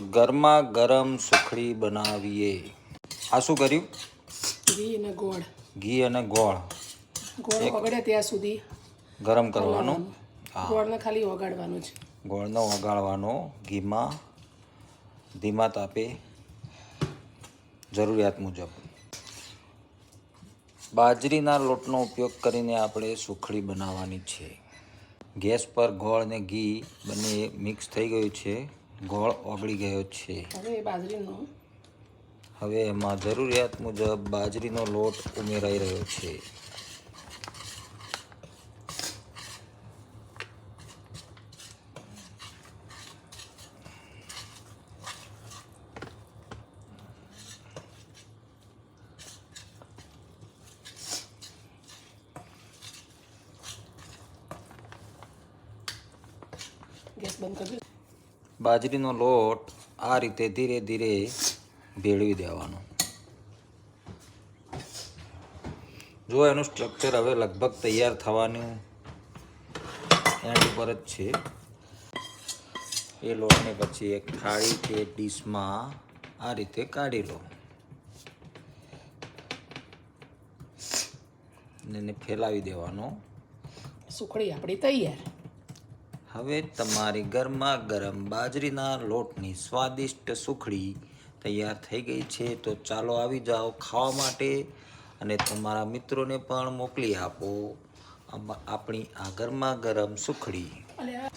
ગરમા ગરમ સુખડી બનાવીએ. આ શું કર્યું? ઘી અને ગોળ. ઘી અને ગોળ. ગોળ ઓગળે ત્યાં સુધી ગરમ કરવાનું. ગોળને ખાલી ઓગાળવાનું છે ગોળનો વગાડવાનો ઘીમાં ધીમા તાપે જરૂરિયાત મુજબ. બાજરીના લોટનો ઉપયોગ કરીને આપણે સુખડી બનાવવાની છે. ગેસ પર ગોળ અને ઘી બંને મિક્સ થઈ ગયું છે. ગોળ ઓગળી ગયો છે. હવે બાજરીનો. હવે એમાં જરૂરિયાત મુજબ બાજરીનો લોટ ઉમેરાઈ રહ્યો છે. ગેસ બંધ કરજો બાજરીનો લોટ આ રીતે ધીરે ધીરે ભેળવી દેવાનો. જો એનું સ્ટ્રક્ચર હવે લગભગ તૈયાર થવાનું એન્ડ ઉપર જ છે. એ લોટને પછી એક થાળી કે ડીશમાં આ રીતે કાઢી લો. એને ફેલાવી દેવાનો. સુખડી આપણી તૈયાર. હવે તમારી ગરમા ગરમ બાજરીના લોટની સ્વાદિષ્ટ સુખડી તૈયાર થઈ ગઈ છે. તો ચાલો આવી જાઓ ખાવા માટે અને તમારા મિત્રોને પણ મોકલી આપો. આપણી આ ગરમા ગરમ સુખડી.